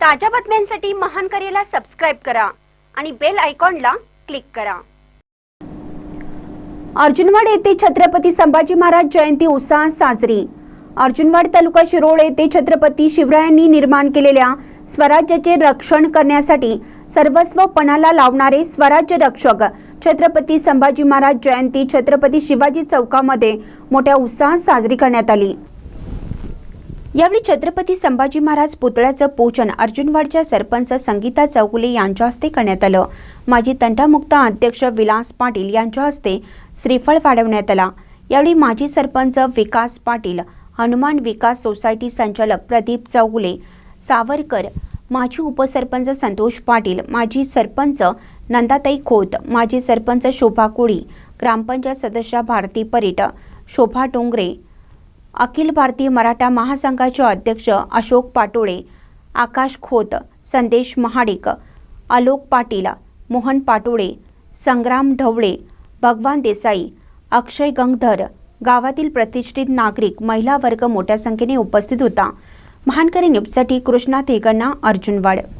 ताज्या बातम्यांसाठी महान करेला सबस्क्राईब करा आणि बेल आयकॉनला क्लिक करा. अर्जुनवाड येथे छत्रपती संभाजी महाराज जयंती उत्साहात साजरी. अर्जुनवाड तालुका शिरोळ येथे छत्रपती शिवरायांनी निर्माण केलेल्या स्वराज्याचे रक्षण करण्यासाठी सर्वस्व पणाला लावणारे स्वराज्य रक्षक छत्रपती संभाजी महाराज जयंती छत्रपती शिवाजी चौकामध्ये मोठ्या उत्साहात साजरी करण्यात आली. यावेळी छत्रपती संभाजी महाराज पुतळ्याचं पूजन अर्जुनवाडच्या सरपंच संगीता चौगुले यांच्या हस्ते करण्यात आलं. माजी तंटामुक्त अध्यक्ष विलास पाटील यांच्या हस्ते श्रीफळ वाढवण्यात आला. यावेळी माजी सरपंच विकास पाटील हनुमान विकास सोसायटी संचालक प्रदीप चौगुले सावरकर माजी उपसरपंच संतोष पाटील माजी सरपंच नंदाताई खोत माजी सरपंच शोभा कोळी ग्रामपंचायत सदस्य भारती परीट शोभा डोंगरे अखिल भारतीय मराठा महासंघाचे अध्यक्ष अशोक पाटोळे आकाश खोत संदेश महाडिक आलोक पाटील मोहन पाटोळे संग्राम ढवळे भगवान देसाई अक्षय गंगधर गावातील प्रतिष्ठित नागरिक महिला वर्ग मोठ्या संख्येने उपस्थित होता. महानकरी न्यूजसाठी कृष्णा थेगण्णा अर्जुनवाड